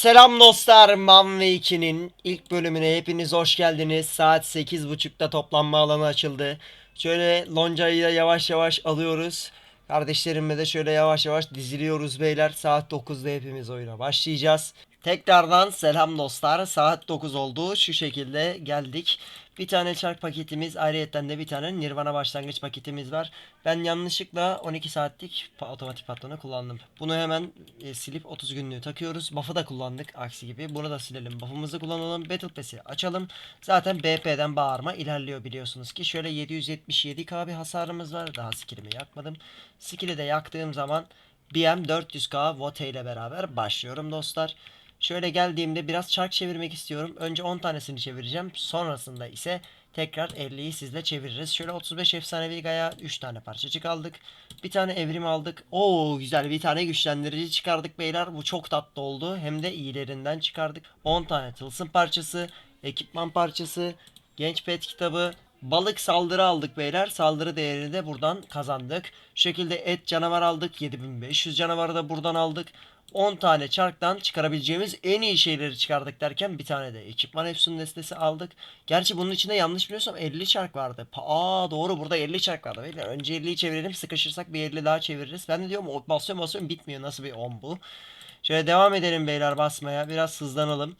Selam dostlar, Man ve 2'nin ilk bölümüne hepiniz hoş geldiniz. Saat 8.30'da toplanma alanı açıldı. Şöyle loncayı da yavaş yavaş alıyoruz. Kardeşlerimle de şöyle yavaş yavaş diziliyoruz beyler. Saat 9'da hepimiz oyuna başlayacağız. Tekrardan selam dostlar. Saat 9 oldu. Şu şekilde geldik. Bir tane çark paketimiz, ayrıyetten de bir tane Nirvana başlangıç paketimiz var. Ben yanlışlıkla 12 saatlik otomatik patronu kullandım. Bunu hemen e, silip 30 günlüğü takıyoruz. Buff'ı da kullandık aksi gibi. Bunu da silelim. Buff'ımızı kullanalım. Battle Pass'i açalım. Zaten BP'den bağırma ilerliyor biliyorsunuz ki. Şöyle 777k bir hasarımız var. Daha skillimi yakmadım. Skill'i de yaktığım zaman BM 400k Vote ile beraber başlıyorum dostlar. Şöyle geldiğimde biraz çark çevirmek istiyorum. Önce 10 tanesini çevireceğim. Sonrasında ise tekrar 50'yi sizle çeviririz. Şöyle 35 efsanevi gaya 3 tane parçacık aldık. Bir tane evrim aldık. Oo güzel bir tane güçlendirici çıkardık beyler. Bu çok tatlı oldu. Hem de iyilerinden çıkardık. 10 tane tılsım parçası, ekipman parçası, genç pet kitabı, Balık saldırı aldık beyler. Saldırı değerini de buradan kazandık. Şu şekilde et canavar aldık. 7500 canavarı da buradan aldık. 10 tane çarktan çıkarabileceğimiz en iyi şeyleri çıkardık derken bir tane de ekipman efsun destesi aldık. Gerçi bunun içinde yanlış biliyorsam 50 çark vardı. Aa doğru burada 50 çark vardı. Beyler önce 50'yi çevirelim sıkışırsak bir 50 daha çeviririz. Ben de diyorum basıyorum basıyorum bitmiyor nasıl bir 10 bu. Şöyle devam edelim beyler basmaya biraz hızlanalım.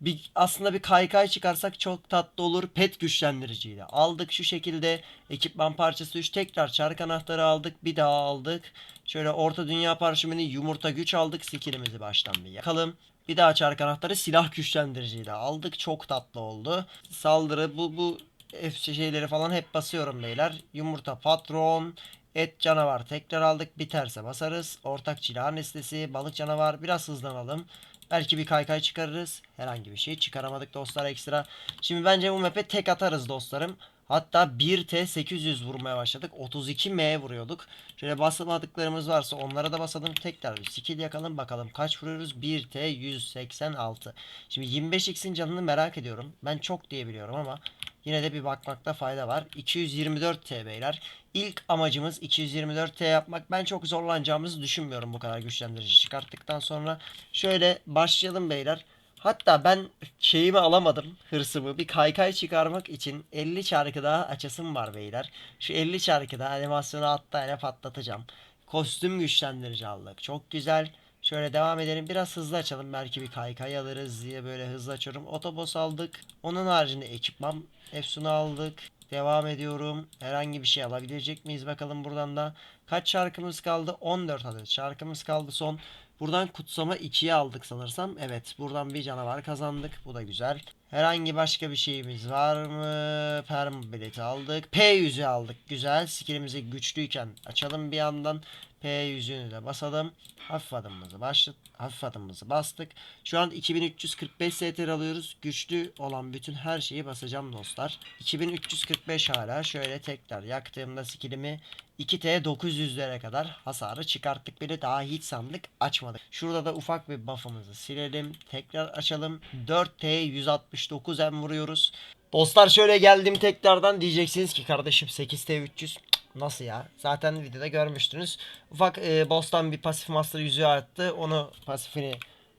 Bir, aslında bir kaykay çıkarsak çok tatlı olur. Pet güçlendiriciyle aldık şu şekilde. Ekipman parçası 3 tekrar çark anahtarı aldık. Bir daha aldık. Şöyle orta dünya parşömeni yumurta güç aldık. Skillimizi baştan bir yakalım. Bir daha çark anahtarı silah güçlendiriciyle aldık. Çok tatlı oldu. Saldırı bu bu F şeyleri falan hep basıyorum beyler. Yumurta patron. Et canavar tekrar aldık. Biterse basarız. Ortak cilahan listesi. Balık canavar. Biraz hızlanalım. Belki bir kaykay çıkarırız. Herhangi bir şey çıkaramadık dostlar ekstra. Şimdi bence bu map'e tek atarız dostlarım. Hatta 1T 800 vurmaya başladık. 32M vuruyorduk. Şöyle basamadıklarımız varsa onlara da basalım. Tekrar bir skill yakalım bakalım kaç vuruyoruz. 1T 186. Şimdi 25x'in canını merak ediyorum. Ben çok diye biliyorum ama yine de bir bakmakta fayda var. 224T beyler. İlk amacımız 224T yapmak. Ben çok zorlanacağımızı düşünmüyorum bu kadar güçlendirici çıkarttıktan sonra. Şöyle başlayalım beyler. Hatta ben şeyimi alamadım hırsımı bir kaykay çıkarmak için 50 çarkı daha açasım var beyler. Şu 50 çarkı da animasyonu hatta yine patlatacağım. Kostüm güçlendirici aldık. Çok güzel. Şöyle devam edelim. Biraz hızlı açalım. Belki bir kaykay alırız diye böyle hızlı açıyorum. Otobos aldık. Onun haricinde ekipman Efsun'u aldık. Devam ediyorum. Herhangi bir şey alabilecek miyiz bakalım buradan da. Kaç şarkımız kaldı? 14 adet şarkımız kaldı son. Buradan kutsama 2'yi aldık sanırsam. Evet buradan bir canavar kazandık. Bu da güzel. Herhangi başka bir şeyimiz var mı? Perm bileti aldık. P yüzüğü aldık. Güzel. Skillimizi güçlüyken açalım bir yandan. P yüzüğünü de basalım. Hafif adımımızı başlat. Hafif adımımızı bastık. Şu an 2345 STR alıyoruz. Güçlü olan bütün her şeyi basacağım dostlar. 2345 hala. Şöyle tekrar yaktığımda skillimi 2T 900'lere kadar hasarı çıkarttık bile daha hiç sandık açmadık. Şurada da ufak bir buff'ımızı silelim. Tekrar açalım. 4T 169 M vuruyoruz. Dostlar şöyle geldim tekrardan diyeceksiniz ki kardeşim 8T 300 Cık, nasıl ya? Zaten videoda görmüştünüz. Ufak e, boss'tan bir pasif master yüzüğü arttı. Onu pasifini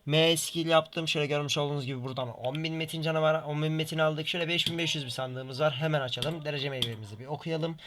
M skill yaptım. Şöyle görmüş olduğunuz gibi buradan 10.000 metin canavar 10.000 metin aldık. Şöyle 5500 bir sandığımız var. Hemen açalım. Derece meyvemizi bir okuyalım.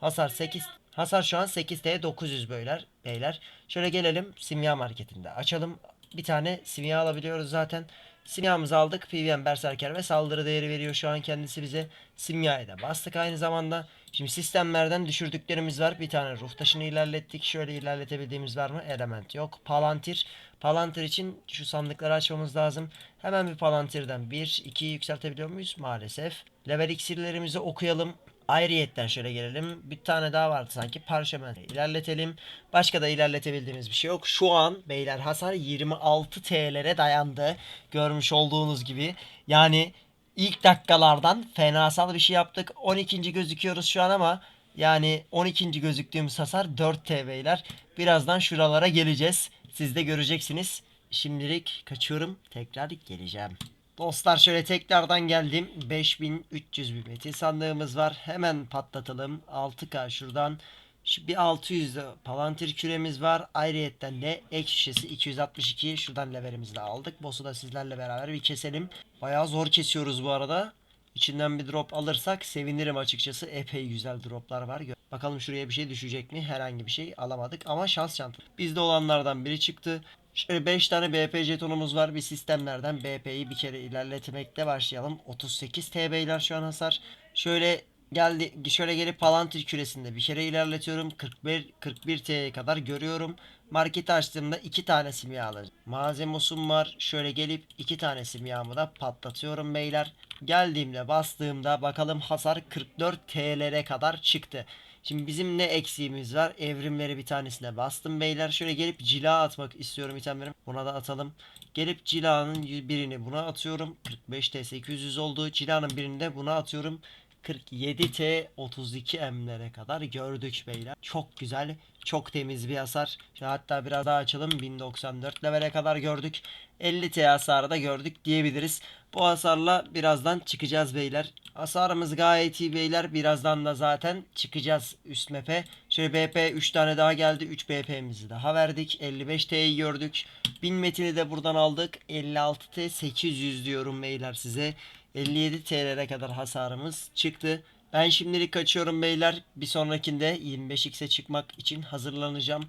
Hasar 8 Hasar şu an 8T 900 beyler. Beyler. Şöyle gelelim simya marketinde. Açalım. Bir tane simya alabiliyoruz zaten. Simyamızı aldık. PVM Berserker ve saldırı değeri veriyor şu an kendisi bize. Simyayı da bastık aynı zamanda. Şimdi sistemlerden düşürdüklerimiz var. Bir tane ruh taşını ilerlettik. Şöyle ilerletebildiğimiz var mı? Element yok. Palantir. Palantir için şu sandıkları açmamız lazım. Hemen bir Palantir'den 1, 2 yükseltebiliyor muyuz? Maalesef. Level iksirlerimizi okuyalım. Ayrıyetten şöyle gelelim. Bir tane daha vardı sanki. Parşömen ilerletelim. Başka da ilerletebildiğimiz bir şey yok. Şu an beyler hasar 26 TL'lere dayandı. Görmüş olduğunuz gibi. Yani ilk dakikalardan fenasal bir şey yaptık. 12. gözüküyoruz şu an ama yani 12. gözüktüğümüz hasar 4 T beyler. Birazdan şuralara geleceğiz. Siz de göreceksiniz. Şimdilik kaçıyorum. Tekrar geleceğim. Dostlar şöyle tekrardan geldim. 5300 bir metin sandığımız var. Hemen patlatalım. 6K şuradan. Şu bir 600 de Palantir küremiz var. Ayrıyetten de ek şişesi 262. Şuradan levelimizi de aldık. Boss'u da sizlerle beraber bir keselim. Bayağı zor kesiyoruz bu arada. İçinden bir drop alırsak sevinirim açıkçası. Epey güzel droplar var. Bakalım şuraya bir şey düşecek mi? Herhangi bir şey alamadık ama şans çanta. Bizde olanlardan biri çıktı. Şöyle 5 tane BP jetonumuz var. Bir sistemlerden BP'yi bir kere ilerletmekle başlayalım. 38 TB'ler şu an hasar. Şöyle geldi şöyle gelip Palantir küresinde bir kere ilerletiyorum. 41 41 TL'ye kadar görüyorum. Marketi açtığımda iki tane simya alacağım. Malzemosum var. Şöyle gelip iki tane simyamı da patlatıyorum beyler. Geldiğimde bastığımda bakalım hasar 44 TL'lere kadar çıktı. Şimdi bizim ne eksiğimiz var? Evrimleri bir tanesine bastım beyler. Şöyle gelip cila atmak istiyorum itemlerim. Buna da atalım. Gelip cilanın birini buna atıyorum. 45T 800 oldu. Cilanın birini de buna atıyorum. 47T 32M'lere kadar gördük beyler. Çok güzel. Çok temiz bir hasar. Şu hatta biraz daha açalım. 1094 levele kadar gördük. 50T hasarı da gördük diyebiliriz. Bu hasarla birazdan çıkacağız beyler. Hasarımız gayet iyi beyler. Birazdan da zaten çıkacağız üst map'e. Şöyle BP 3 tane daha geldi. 3 BP'mizi daha verdik. 55T'yi gördük. 1000 metini de buradan aldık. 56T 800 diyorum beyler size. 57 TL'lere kadar hasarımız çıktı. Ben şimdilik kaçıyorum beyler. Bir sonrakinde 25x'e çıkmak için hazırlanacağım.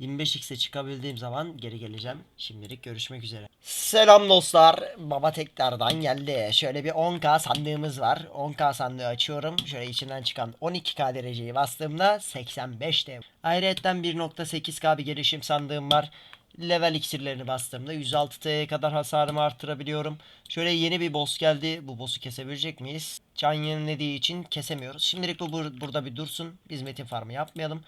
25x'e çıkabildiğim zaman geri geleceğim. Şimdilik görüşmek üzere. Selam dostlar. Baba tekrardan geldi. Şöyle bir 10k sandığımız var. 10k sandığı açıyorum. Şöyle içinden çıkan 12k dereceyi bastığımda 85 TL. Ayrıyeten 1.8k bir gelişim sandığım var. Level iksirlerini bastığımda 106 TL'ye kadar hasarımı arttırabiliyorum. Şöyle yeni bir boss geldi. Bu boss'u kesebilecek miyiz? Can yenilediği için kesemiyoruz. Şimdilik bu bur- burada bir dursun. Biz metin farmı yapmayalım.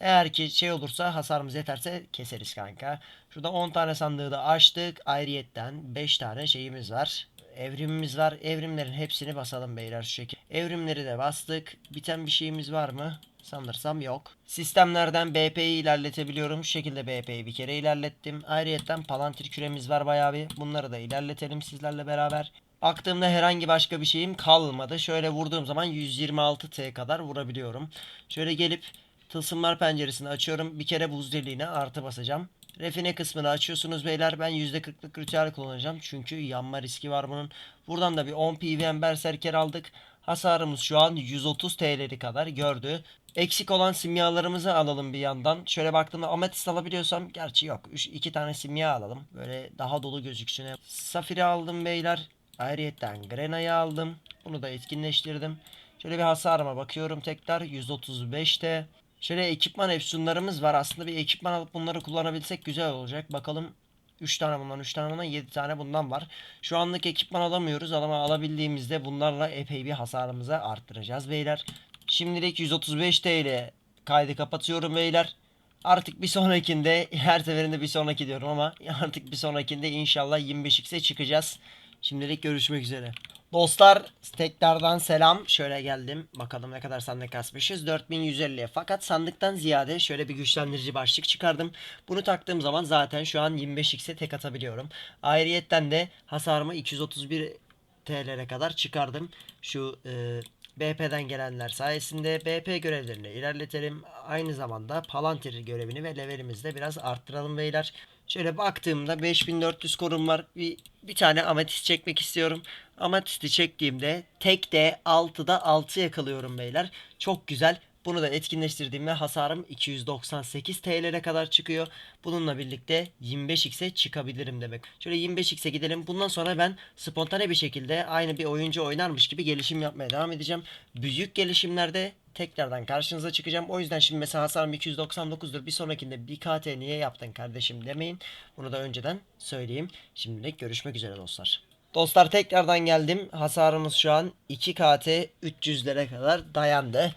Eğer ki şey olursa hasarımız yeterse keseriz kanka. Şurada 10 tane sandığı da açtık. Ayrıyetten 5 tane şeyimiz var. Evrimimiz var. Evrimlerin hepsini basalım beyler şu şekilde. Evrimleri de bastık. Biten bir şeyimiz var mı? Sanırsam yok. Sistemlerden BP'yi ilerletebiliyorum. Şu şekilde BP'yi bir kere ilerlettim. Ayrıyetten Palantir küremiz var bayağı bir. Bunları da ilerletelim sizlerle beraber. Baktığımda herhangi başka bir şeyim kalmadı. Şöyle vurduğum zaman 126 T kadar vurabiliyorum. Şöyle gelip Tılsımlar penceresini açıyorum. Bir kere buz deliğine artı basacağım. Refine kısmını açıyorsunuz beyler. Ben %40'lık ritüel kullanacağım. Çünkü yanma riski var bunun. Buradan da bir 10 PVM berserker aldık. Hasarımız şu an 130 TL'li kadar gördü. Eksik olan simyalarımızı alalım bir yandan. Şöyle baktığımda ametist alabiliyorsam gerçi yok. 2 tane simya alalım. Böyle daha dolu gözüksün. Safiri aldım beyler. Ayrıyetten Grena'yı aldım. Bunu da etkinleştirdim. Şöyle bir hasarıma bakıyorum tekrar. 135'te. Şöyle ekipman efsunlarımız var. Aslında bir ekipman alıp bunları kullanabilsek güzel olacak. Bakalım 3 tane bundan 3 tane bundan 7 tane bundan var. Şu anlık ekipman alamıyoruz ama alabildiğimizde bunlarla epey bir hasarımızı arttıracağız beyler. Şimdilik 135 TL kaydı kapatıyorum beyler. Artık bir sonrakinde her seferinde bir sonraki diyorum ama artık bir sonrakinde inşallah 25x'e çıkacağız. Şimdilik görüşmek üzere. Dostlar tekrardan selam. Şöyle geldim. Bakalım ne kadar sandık kasmışız. 4150'ye. Fakat sandıktan ziyade şöyle bir güçlendirici başlık çıkardım. Bunu taktığım zaman zaten şu an 25x'e tek atabiliyorum. Ayrıyetten de hasarımı 231 TL'lere kadar çıkardım. Şu e, BP'den gelenler sayesinde BP görevlerini ilerletelim. Aynı zamanda Palantir görevini ve levelimizi de biraz arttıralım beyler. Şöyle baktığımda 5400 korum var. Bir, bir tane ametist çekmek istiyorum. Ametisti çektiğimde tek de 6'da 6 yakalıyorum beyler. Çok güzel. Bunu da etkinleştirdiğimde hasarım 298 TL'ye kadar çıkıyor. Bununla birlikte 25x'e çıkabilirim demek. Şöyle 25x'e gidelim. Bundan sonra ben spontane bir şekilde aynı bir oyuncu oynarmış gibi gelişim yapmaya devam edeceğim. Büyük gelişimlerde tekrardan karşınıza çıkacağım. O yüzden şimdi mesela hasarım 299'dur. Bir sonrakinde bir KT niye yaptın kardeşim demeyin. Bunu da önceden söyleyeyim. Şimdilik görüşmek üzere dostlar. Dostlar tekrardan geldim. Hasarımız şu an 2 KT 300'lere kadar dayandı.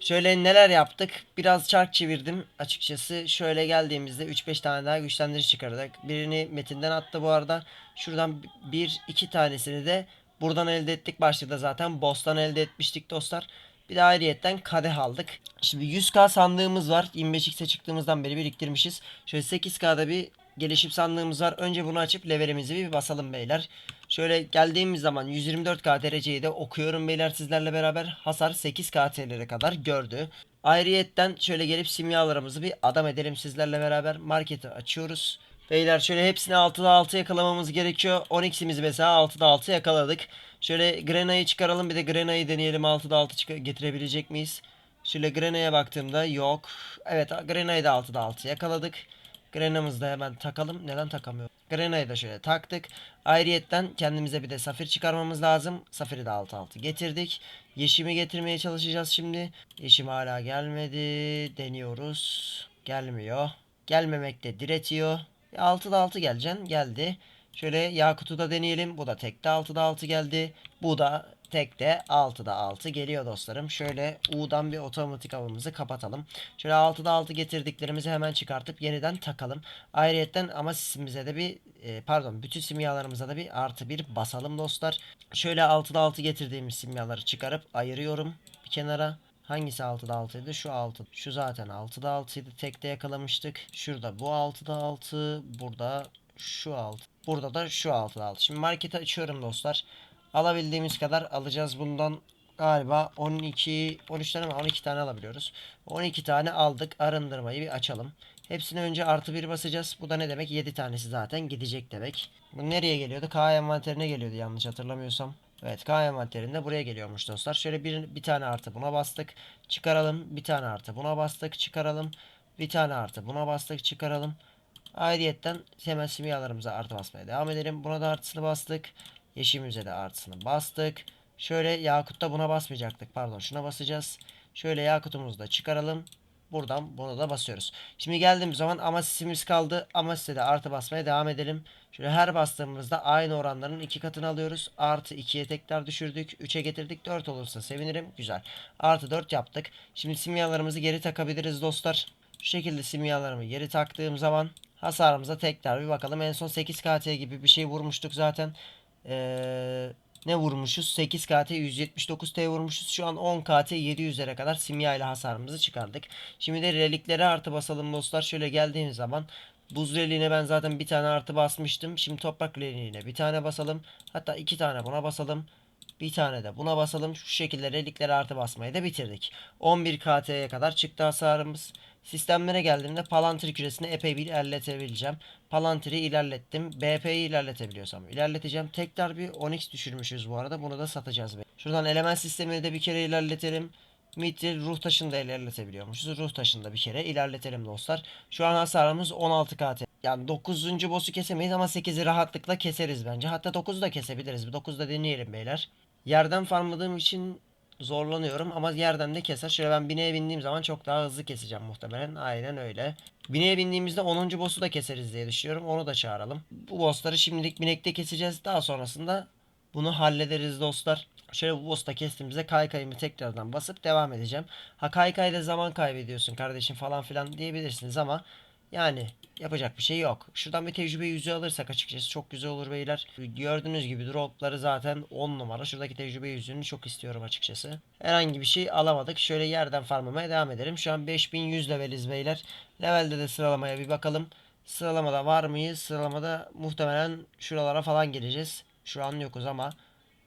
Şöyle neler yaptık? Biraz çark çevirdim açıkçası. Şöyle geldiğimizde 3-5 tane daha güçlendirici çıkardık. Birini metinden attı bu arada. Şuradan bir iki tanesini de buradan elde ettik. Başlıkta zaten boss'tan elde etmiştik dostlar. Bir de ayrıyetten kadeh aldık. Şimdi 100k sandığımız var. 25x'e çıktığımızdan beri biriktirmişiz. Şöyle 8k'da bir gelişim sandığımız var. Önce bunu açıp levelimizi bir basalım beyler. Şöyle geldiğimiz zaman 124 KTRC'yi de okuyorum beyler sizlerle beraber. Hasar 8 KTR'lere kadar gördü. Ayrıyetten şöyle gelip simyalarımızı bir adam edelim sizlerle beraber. Marketi açıyoruz. Beyler şöyle hepsini 6'da 6 yakalamamız gerekiyor. 12'simizi mesela 6'da 6 yakaladık. Şöyle Grena'yı çıkaralım bir de Grena'yı deneyelim 6'da 6 çık- getirebilecek miyiz? Şöyle Grena'ya baktığımda yok. Evet Grena'yı da 6'da 6 yakaladık. Grena'mızı da hemen takalım. Neden takamıyor? Grena'yı da şöyle taktık. Ayrıyetten kendimize bir de safir çıkarmamız lazım. Safiri de 6-6 getirdik. Yeşimi getirmeye çalışacağız şimdi. Yeşim hala gelmedi. Deniyoruz. Gelmiyor. Gelmemekte diretiyor. 6'da 6 geleceksin. Geldi. Şöyle Yakut'u da deneyelim. Bu da tekte 6'da 6 geldi. Bu da tekte 6'da 6 geliyor dostlarım. Şöyle U'dan bir otomatik avımızı kapatalım. Şöyle 6'da 6 getirdiklerimizi hemen çıkartıp yeniden takalım. Ayrıyetten ama sisimize de bir e, pardon bütün simyalarımıza da bir artı bir basalım dostlar. Şöyle 6'da 6 getirdiğimiz simyaları çıkarıp ayırıyorum bir kenara. Hangisi 6'da 6'ydı? Şu 6. Şu zaten 6'da 6'ydı. Tekte yakalamıştık. Şurada bu 6'da 6. Burada şu 6. Burada da şu 6'da 6. Şimdi marketi açıyorum dostlar. Alabildiğimiz kadar alacağız bundan. Galiba 12, 13 tane mi? 12 tane alabiliyoruz. 12 tane aldık. Arındırmayı bir açalım. Hepsine önce artı bir basacağız. Bu da ne demek? 7 tanesi zaten gidecek demek. Bu nereye geliyordu? K envanterine geliyordu yanlış hatırlamıyorsam. Evet K envanterinde buraya geliyormuş dostlar. Şöyle bir, bir tane artı buna bastık. Çıkaralım. Bir tane artı buna bastık. Çıkaralım. Bir tane artı buna bastık. Çıkaralım. Ayrıyetten hemen simyalarımıza artı basmaya devam edelim. Buna da artısını bastık. Yeşilimize de artısını bastık. Şöyle Yakut'ta buna basmayacaktık. Pardon şuna basacağız. Şöyle Yakut'umuzu da çıkaralım. Buradan bunu da basıyoruz. Şimdi geldiğimiz zaman Amasis'imiz kaldı. Amasis'e de artı basmaya devam edelim. Şöyle her bastığımızda aynı oranların iki katını alıyoruz. Artı 2'ye tekrar düşürdük. 3'e getirdik. 4 olursa sevinirim. Güzel. Artı 4 yaptık. Şimdi simyalarımızı geri takabiliriz dostlar. Şu şekilde simyalarımı geri taktığım zaman hasarımıza tekrar bir bakalım. En son 8 KT gibi bir şey vurmuştuk zaten. Ee, ne vurmuşuz? 8 KT 179 T vurmuşuz. Şu an 10 KT 700'lere kadar simya ile hasarımızı çıkardık. Şimdi de reliklere artı basalım dostlar. Şöyle geldiğimiz zaman buz reliğine ben zaten bir tane artı basmıştım. Şimdi toprak reliğine bir tane basalım. Hatta iki tane buna basalım. Bir tane de buna basalım. Şu şekilde reliklere artı basmayı da bitirdik. 11 KT'ye kadar çıktı hasarımız. Sistemlere geldiğimde Palantir küresini epey bir ilerletebileceğim. Palantir'i ilerlettim. BP'yi ilerletebiliyorsam ilerleteceğim. Tekrar bir Onyx düşürmüşüz bu arada. Bunu da satacağız. Şuradan element sistemini de bir kere ilerletelim. Mithril ruh taşını da ilerletebiliyormuşuz. Ruh taşını da bir kere ilerletelim dostlar. Şu an hasarımız 16 KT. Yani 9. boss'u kesemeyiz ama 8'i rahatlıkla keseriz bence. Hatta 9'u da kesebiliriz. 9'u da deneyelim beyler. Yerden farmladığım için zorlanıyorum ama yerden de keser. Şöyle ben bineğe bindiğim zaman çok daha hızlı keseceğim muhtemelen. Aynen öyle. Bineğe bindiğimizde 10. boss'u da keseriz diye düşünüyorum. Onu da çağıralım. Bu boss'ları şimdilik binekte keseceğiz. Daha sonrasında bunu hallederiz dostlar. Şöyle bu boss'ta kestiğimizde kaykayımı tekrardan basıp devam edeceğim. Ha kaykayla zaman kaybediyorsun kardeşim falan filan diyebilirsiniz ama yani yapacak bir şey yok. Şuradan bir tecrübe yüzü alırsak açıkçası çok güzel olur beyler. Gördüğünüz gibi dropları zaten 10 numara. Şuradaki tecrübe yüzünü çok istiyorum açıkçası. Herhangi bir şey alamadık. Şöyle yerden farmlamaya devam edelim. Şu an 5100 leveliz beyler. Levelde de sıralamaya bir bakalım. Sıralamada var mıyız? Sıralamada muhtemelen şuralara falan geleceğiz. Şu an yokuz ama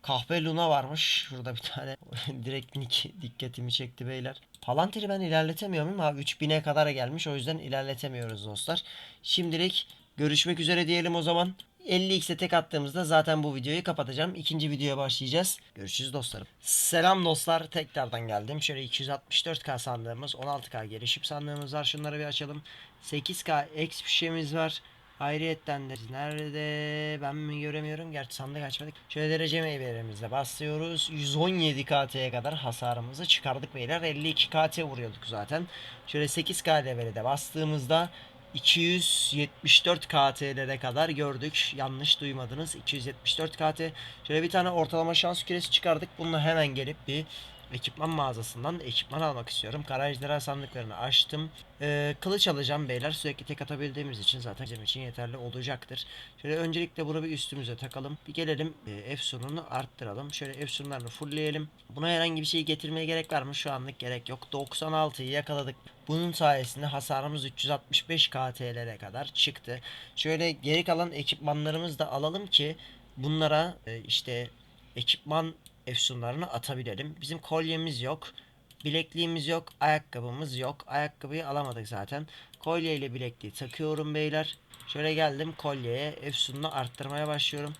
Kahve Luna varmış. Şurada bir tane. Direkt nick dikkatimi çekti beyler. Palantir'i ben ilerletemiyorum ama 3000'e kadar gelmiş. O yüzden ilerletemiyoruz dostlar. Şimdilik görüşmek üzere diyelim o zaman. 50x'e tek attığımızda zaten bu videoyu kapatacağım. İkinci videoya başlayacağız. Görüşürüz dostlarım. Selam dostlar. Tekrardan geldim. Şöyle 264k sandığımız, 16k gelişim sandığımız var. Şunları bir açalım. 8k X bir şeyimiz var. Ayrıyetten de nerede ben mi göremiyorum. Gerçi sandık açmadık. Şöyle derece meyvelerimizle başlıyoruz. 117 KT'ye kadar hasarımızı çıkardık beyler. 52 KT vuruyorduk zaten. Şöyle 8 K levele de bastığımızda 274 KT'lere kadar gördük. Yanlış duymadınız. 274 KT. Şöyle bir tane ortalama şans küresi çıkardık. Bununla hemen gelip bir ekipman mağazasından ekipman almak istiyorum. Kara ejderha sandıklarını açtım. Ee, kılıç alacağım beyler. Sürekli tek atabildiğimiz için zaten bizim için yeterli olacaktır. Şöyle öncelikle bunu bir üstümüze takalım. Bir gelelim e, Efsun'unu arttıralım. Şöyle Efsun'larını fullleyelim. Buna herhangi bir şey getirmeye gerek var mı? Şu anlık gerek yok. 96'yı yakaladık. Bunun sayesinde hasarımız 365 KT'lere kadar çıktı. Şöyle geri kalan ekipmanlarımızı da alalım ki bunlara e, işte ekipman efsunlarını atabilelim. Bizim kolyemiz yok. Bilekliğimiz yok. Ayakkabımız yok. Ayakkabıyı alamadık zaten. Kolye ile bilekliği takıyorum beyler. Şöyle geldim kolyeye efsununu arttırmaya başlıyorum.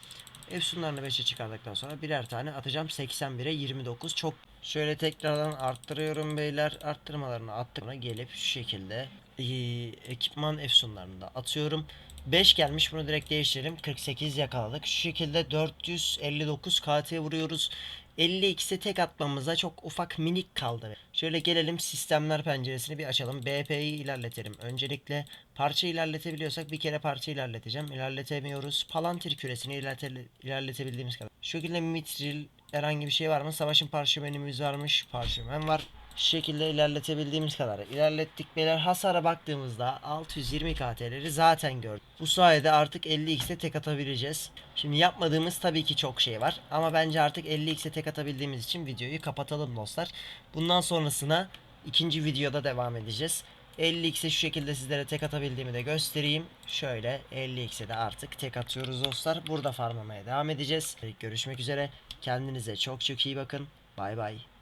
Efsunlarını 5'e çıkardıktan sonra birer tane atacağım. 81'e 29 çok. Şöyle tekrardan arttırıyorum beyler. Arttırmalarını attım. Sonra gelip şu şekilde eee, ekipman efsunlarını da atıyorum. 5 gelmiş bunu direkt değiştirelim. 48 yakaladık. Şu şekilde 459 KT vuruyoruz. 50x'e tek atmamıza çok ufak minik kaldı. Şöyle gelelim sistemler penceresini bir açalım. BP'yi ilerletelim. Öncelikle parça ilerletebiliyorsak bir kere parça ilerleteceğim. İlerletemiyoruz. Palantir küresini ilerlete, ilerletebildiğimiz kadar. Şu şekilde mitril herhangi bir şey var mı? Savaşın parşömenimiz varmış. Parşömen var. Şu şekilde ilerletebildiğimiz kadar ilerlettik beyler. Hasara baktığımızda 620 KT'leri zaten gördük. Bu sayede artık 50x'e tek atabileceğiz. Şimdi yapmadığımız tabii ki çok şey var. Ama bence artık 50x'e tek atabildiğimiz için videoyu kapatalım dostlar. Bundan sonrasına ikinci videoda devam edeceğiz. 50x'e şu şekilde sizlere tek atabildiğimi de göstereyim. Şöyle 50x'e de artık tek atıyoruz dostlar. Burada farmlamaya devam edeceğiz. Görüşmek üzere. Kendinize çok çok iyi bakın. Bay bay.